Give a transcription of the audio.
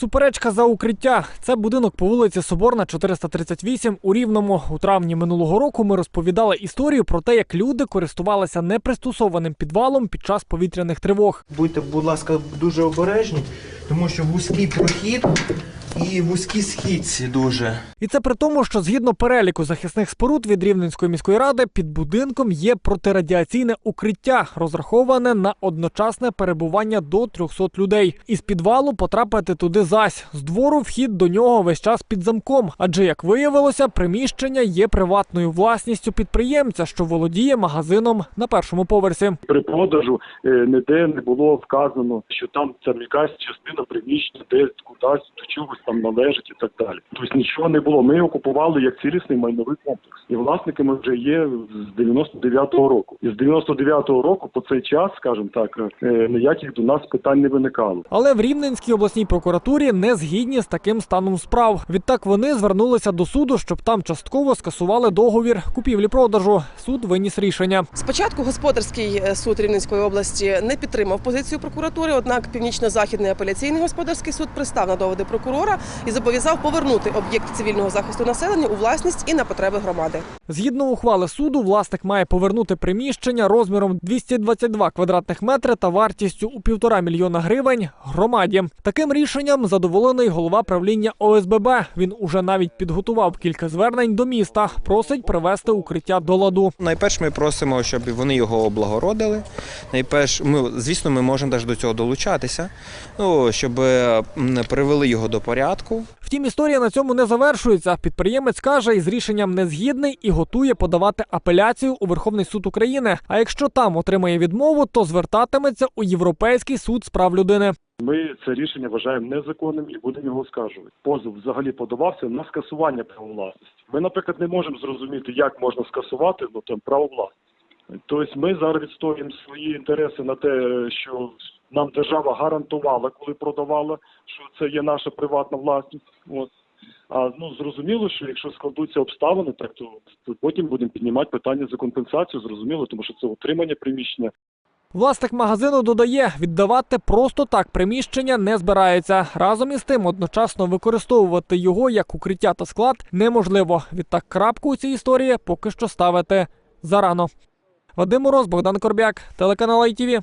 Суперечка за укриття. Це будинок по вулиці Соборна, 438 у Рівному. У травні минулого року ми розповідали історію про те, як люди користувалися непристосованим підвалом під час повітряних тривог. Будьте, будь ласка, дуже обережні, тому що вузький прохід і вузькі східці дуже. І це при тому, що згідно переліку захисних споруд від Рівненської міської ради під будинком є протирадіаційне укриття, розраховане на одночасне перебування до 300 людей. Із підвалу потрапити туди зась. З двору вхід до нього весь час під замком. Адже, як виявилося, приміщення є приватною власністю підприємця, що володіє магазином на першому поверсі. при продажу е, ніде не було вказано, що там це якась частина приміщення, де кудись до чогось там належить і так далі. Тобто нічого не було. Ми його купували як цілісний майновий комплекс, і власниками вже є з 99-го року. І з 99-го року по цей час, скажімо так, е, ніяких до нас питань не виникало. Але в Рівненській обласній прокуратурі не згідні з таким станом справ. Відтак вони звернулися до суду, щоб там частково скасували договір купівлі-продажу. Суд виніс рішення. Спочатку господарський е, суд Рівненської області не підтримав позицію прокуратури, однак північно-західний апеляційний господарський суд пристав на доводи прокурора і зобов'язав повернути об'єкт цивільного захисту населення у власність і на потреби громади. Згідно ухвали суду, власник має повернути приміщення розміром 222 квадратних метри та вартістю у півтора мільйона гривень громаді. Таким рішенням задоволений голова правління ОСББ. Він уже навіть підготував кілька звернень до міста. Просить привести укриття до ладу. Найперш ми просимо, щоб вони його облагородили. Найперш, ми, звісно, ми можемо теж до цього долучатися, ну, щоб привели його до порядку. Втім, історія на цьому не завершується. Підприємець каже, із рішенням не згідний і готує подавати апеляцію у Верховний суд України. А якщо там отримає відмову, то звертатиметься у Європейський суд з прав людини. Ми це рішення вважаємо незаконним і будемо його оскаржувати. Позов взагалі подавався на скасування права власності. Ми, наприклад, не можемо зрозуміти, як можна скасувати ну, там, право власності. Тобто ми зараз відстоюємо свої інтереси на те, що нам держава гарантувала, коли продавала, що це є наша приватна власність. От. А ну зрозуміло, що якщо складуться обставини, так то, потім будемо піднімати питання за компенсацію. Зрозуміло, тому що це утримання приміщення. Власник магазину додає, віддавати просто так приміщення не збирається. Разом із тим, одночасно використовувати його як укриття та склад неможливо. Відтак крапку у цій історії поки що ставити зарано. Вадим Мороз, Богдан Корбяк, телеканал ITV.